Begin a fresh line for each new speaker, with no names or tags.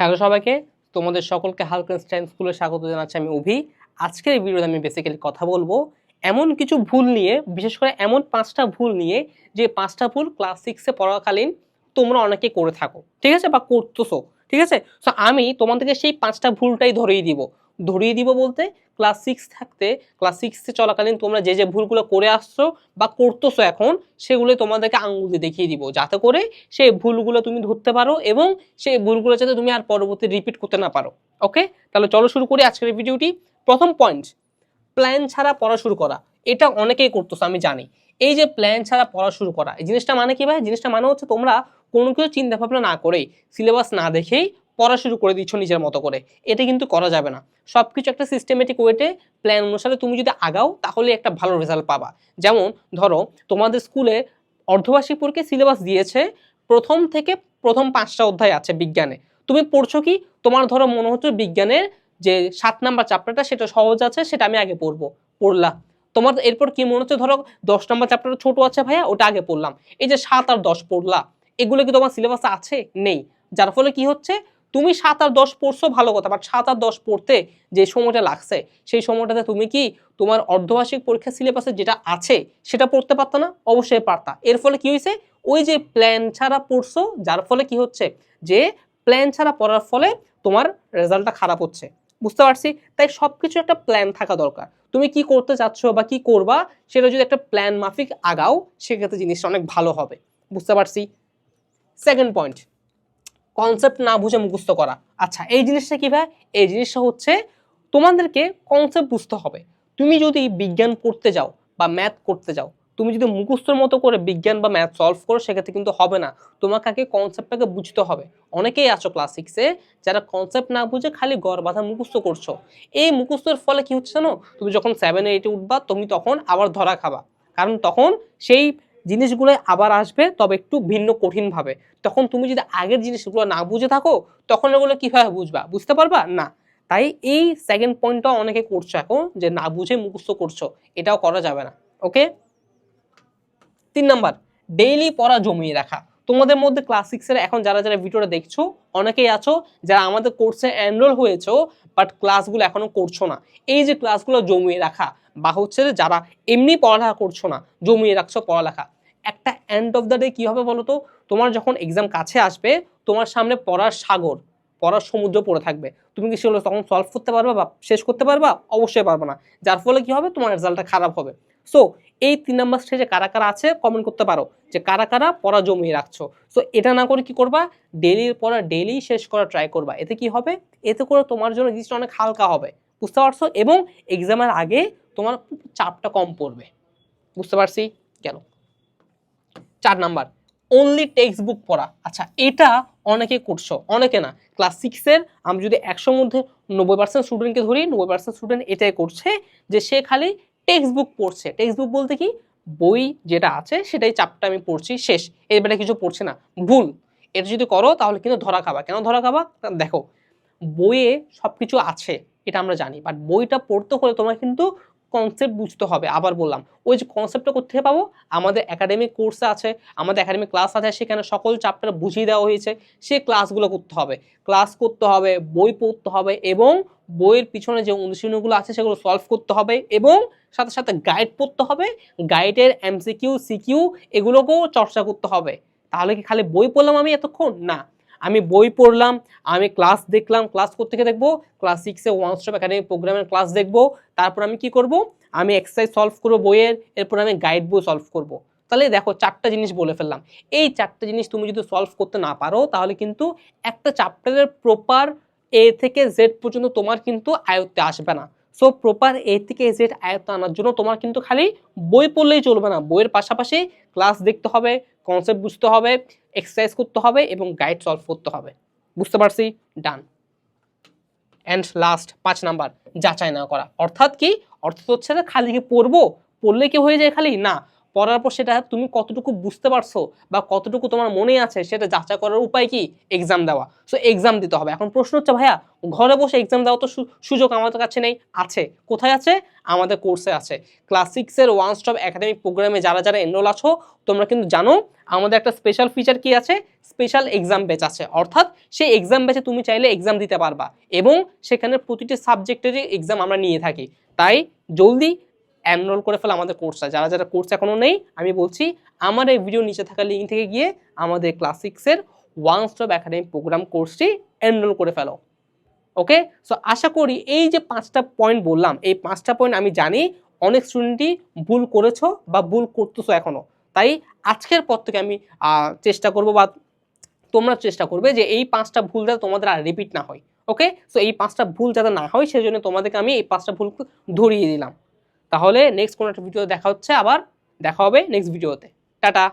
Hello সবাইকে, তোমাদের সকলকে হালকেনস্টাইন স্কুলে স্বাগত জানাচ্ছি আমি অভি আজকের ভিডিওতে আমি বেসিক্যালি কথা বলব এমন কিছু ভুল নিয়ে, বিশেষ করে এমন পাঁচটা ভুল নিয়ে যে পাঁচটা ভুল ক্লাস সিক্সে পড়াকালীন তোমরা অনেকে করে থাকো। ঠিক আছে? বা করতেছো। ঠিক আছে? সো আমি তোমাদেরকে সেই পাঁচটা ভুলটাই ধরেই দিব। ধরিয়ে দিব বলতে ক্লাস সিক্স থাকতে ক্লাস সিক্সে চলাকালীন তোমরা যে যে ভুলগুলো করে আসছো বা করতেছো এখন সেগুলো তোমাদেরকে আঙ্গুল দিয়ে দেখিয়ে দিব। যাতে করে সেই ভুলগুলো তুমি ধরতে পারো এবং সেই ভুলগুলো যাতে তুমি আর পরবর্তী রিপিট করতে না পারো। ওকে তাহলে চলো শুরু করি আজকের ভিডিওটি প্রথম পয়েন্ট প্ল্যান ছাড়া পড়া শুরু করা। এটা অনেকেই করতেছো, আমি জানি। এই যে প্ল্যান ছাড়া পড়া শুরু করা, এই জিনিসটা মানে কি ভাই? জিনিসটা মানে হচ্ছে তোমরা কোনো কিছু চিন্তা ভাবনা না করেই সিলেবাস না দেখেই পড়া শুরু করে দিচ্ছ নিজের মতো করে। এটা কিন্তু করা যাবে না। সব কিছু একটা সিস্টেমেটিক ওয়েতে প্ল্যান অনুসারে তুমি যদি আগাও, তাহলে একটা ভালো রেজাল্ট পাবা। যেমন, ধরো, তোমাদের স্কুলে অর্ধবার্ষিক পরীক্ষায় সিলেবাস দিয়েছে, প্রথম থেকে প্রথম পাঁচটা অধ্যায় আছে বিজ্ঞানে। তুমি পড়ছো কি? তোমার ধরো মনে হচ্ছে বিজ্ঞানের যে সাত নাম্বার চ্যাপ্টারটা সেটা সহজ আছে, সেটা আমি আগে পড়ব। পড়লা তোমার এরপর কি মনে হচ্ছে? ধরো, দশ নাম্বার চ্যাপ্টার ছোট আছে ভাইয়া, ওটা আগে পড়লাম। এই যে সাত আর দশ পড়লা, এগুলো কি তোমার সিলেবাসে আছে? নেই। যার ফলে কি হচ্ছে? তুমি সাত আর দশ পড়ছো, ভালো কথা বাট সাত আর দশ পড়তে যে সময়টা লাগছে, সেই সময়টাতে তুমি কি তোমার অর্ধবার্ষিক পরীক্ষা সিলেবাসে যেটা আছে, সেটা পড়তে পারতো না? অবশ্যই পারতা। এর ফলে কি হয়েছে? ওই যে প্ল্যান ছাড়া পড়ছো, যার ফলে কি হচ্ছে? যে প্ল্যান ছাড়া পড়ার ফলে তোমার রেজাল্টটা খারাপ হচ্ছে। বুঝতে পারছি? তাই সব কিছু একটা প্ল্যান থাকা দরকার। তুমি কি করতে চাচ্ছ বা কি করবা, সেটা যদি একটা প্ল্যান মাফিক আগাও, সেক্ষেত্রে জিনিসটা অনেক ভালো হবে। বুঝতে পারছি? সেকেন্ড পয়েন্ট কনসেপ্ট না বুঝে মুখস্থ করা। আচ্ছা এই জিনিসটা কি ভাই? এই জিনিসটা হচ্ছে তোমাদেরকে কনসেপ্ট বুঝতে হবে। তুমি যদি বিজ্ঞান পড়তে যাও বা ম্যাথ করতে যাও, তুমি যদি মুখস্থর মতো করে বিজ্ঞান বা ম্যাথ সলভ করো, সেক্ষেত্রে কিন্তু হবে না। তোমাকে আগে কনসেপ্টটাকে বুঝতে হবে। অনেকেই আছো ক্লাস সিক্সে যারা কনসেপ্ট না বুঝে খালি গড় বাঁধা মুখস্থ করছ। এই মুখস্থের ফলে কি হচ্ছে জানো? তুমি যখন সেভেন এইটে উঠবা, তুমি তখন আবার ধরা খাবা। কারণ তখন সেই জিনিসগুলো আবার আসবে, তবে একটু ভিন্ন কঠিনভাবে তখন তুমি যদি আগের জিনিসগুলো না বুঝে থাকো, তখন এগুলো কীভাবে বুঝবা? বুঝতে পারবা? না। তাই এই সেকেন্ড পয়েন্টটা অনেকে করছ এখন, যে না বুঝে মুখস্থ করছ। এটাও করা যাবে না। ওকে তিন নাম্বার ডেইলি পড়া জমিয়ে রাখা। তোমাদের মধ্যে ক্লাস সিক্সের এখন যারা যারা ভিডিওটা দেখছ, অনেকেই আছো, যারা আমাদের কোর্সে এনরোল হয়েছো বাট ক্লাসগুলো এখনও করছ না। এই যে ক্লাসগুলো জমিয়ে রাখা বা হচ্ছে যে যারা এমনি পড়ালেখা করছ না, জমিয়ে রাখছো পড়ালেখা। একটা এন্ড অফ দ্য ডে কী হবে বলো তো তোমার যখন এক্সাম কাছে আসবে, তোমার সামনে পড়ার সাগর, পড়ার সমুদ্র পড়ে থাকবে। তুমি কি সেগুলো তখন সলভ করতে পারবা বা শেষ করতে পারবা? অবশ্যই পারবে না। যার ফলে কি হবে? তোমার রেজাল্টটা খারাপ হবে। সো এই তিন নাম্বার স্টেজে কারা কারা আছে? কমেন্ট করতে পারো। যে কারা কারা পড়া জমিয়ে রাখছো। সো এটা না করে কি করবা? ডেলির পড়া ডেলি শেষ করা ট্রাই করবা। এতে কি হবে? এতে করে তোমার জন্য জিনিসটা অনেক হালকা হবে। বুঝতে পারছ? এবং এক্সামের আগে তোমার চাপটা কম পড়বে। বুঝতে পারছি? কেন? চার নাম্বার অনলি টেক্সট বুক পড়া। আচ্ছা এটা অনেকে করছ, অনেকে না। ক্লাস সিক্সের আমি যদি একশোর মধ্যে নব্বই পার্সেন্ট স্টুডেন্টকে ধরি, নব্বই পার্সেন্ট স্টুডেন্ট এটাই করছে যে সে খালি টেক্সট বুক পড়ছে। টেক্সট বুক বলতে কি? বই যেটা আছে, সেটাই চাপটা আমি পড়ছি, শেষ। এবারে কিছু পড়ছে না। ভুল। এটা যদি করো, তাহলে কিন্তু ধরা খাবা। কেন ধরা খাবা? দেখো, বইয়ে সব কিছু আছে। এটা আমরা জানি। বাট বইটা পড়তে হলে তোমার কিন্তু কনসেপ্ট বুঝতে হবে। আবার বললাম, ওই যে কনসেপ্টটা করতে পাবো? আমাদের একাডেমিক কোর্সে আছে, আমাদের একাডেমিক ক্লাস আছে, সেখানে সকল চ্যাপ্টার বুঝিয়ে দেওয়া হয়েছে। সে ক্লাসগুলো করতে হবে। ক্লাস করতে হবে, বই পড়তে হবে এবং বইয়ের পিছনে যে অনুশীলনগুলো আছে সেগুলো সলভ করতে হবে এবং সাথে সাথে গাইড পড়তে হবে গাইডের এমসিকিউ সিকিউ এগুলোকেও চর্চা করতে হবে। তাহলে কি খালি বই পড়লাম আমি এতক্ষণ? না। আমি বই পড়লাম, আমি ক্লাস দেখলাম ক্লাস করতে গিয়ে দেখব ক্লাস সিক্সে ওয়ান স্টপ একাডেমি প্রোগ্রামের ক্লাস দেখব, তারপর আমি কি করব? আমি এক্সারসাইজ সলভ করব বইয়ের, এরপর আমি গাইড বই সলভ করব। তাহলে দেখো চারটা জিনিস বলে ফেললাম। এই চারটা জিনিস তুমি যদি সলভ করতে না পারো, তাহলে কিন্তু একটা চ্যাপ্টারের প্রপার এ থেকে জেড পর্যন্ত তোমার কিন্তু আয়ত্তে আসবে না। সো প্রপার এ থেকে জেড আয়ত্ত আনার জন্য তোমার কিন্তু খালি বই পড়লেই চলবে না। বইয়ের পাশাপাশি ক্লাস দেখতে হবে কনসেপ্ট বুঝতে হবে এক্সারসাইজ করতে হবে এবং গাইড সলভ করতে হবে। বুঝতে পারছি? ডান অ্যান্ড লাস্ট পাঁচ নাম্বার যাচাই না করা। অর্থাৎ কি? অর্থাৎ হচ্ছে খালি কি পড়ব? পড়লে কি হয়ে যায় খালি? না। পড়ার পর সেটা তুমি কতটুকু বুঝতে পারছ বা কতটুকু তোমার মনে আছে সেটা যাচাই করার উপায় কি? এক্সাম দেওয়া। সো এক্সাম দিতে হবে। এখন প্রশ্ন হচ্ছে, ভাইয়া, ঘরে বসে এক্সাম দেওয়া তো সুযোগ আমাদের কাছে নেই। আছে। কোথায় আছে? আমাদের কোর্সে আছে। ক্লাস সিক্সের ওয়ান স্টপ একাডেমিক প্রোগ্রামে যারা যারা এনরোল আছো, তোমরা কিন্তু জানো আমাদের একটা স্পেশাল ফিচার কি আছে? স্পেশাল এক্সাম ব্যাচ আছে। অর্থাৎ সেই এক্সাম ব্যাচে তুমি চাইলে এক্সাম দিতে পারবা এবং সেখানে প্রতিটি সাবজেক্টেরই এক্সাম আমরা নিয়ে থাকি। তাই জলদি এনরোল করে ফেলো আমাদের কোর্সটা যারা যারা কোর্স এখনও নেই, আমি বলছি, আমার এই ভিডিও নিচে থাকা লিঙ্ক থেকে গিয়ে আমাদের ক্লাস সিক্সের ওয়ান স্টপ একাডেমিক প্রোগ্রাম কোর্সটি এনরোল করে ফেলো। ওকে সো আশা করি এই যে পাঁচটা পয়েন্ট বললাম, এই পাঁচটা পয়েন্ট আমি জানি অনেক স্টুডেন্টই ভুল করেছ বা ভুল করতেছো এখনও তাই আজকের পর থেকে আমি চেষ্টা করব বা তোমরা চেষ্টা করবে যে এই পাঁচটা ভুল যাতে তোমাদের আর রিপিট না হয়। ওকে সো এই পাঁচটা ভুল যাতে না হয় সেই জন্য তোমাদেরকে আমি এই পাঁচটা ভুল ধরিয়ে দিলাম। তাহলে নেক্সট কোনো একটা ভিডিও দেখা হচ্ছে আবার দেখা হবে নেক্সট ভিডিওতে টাটা!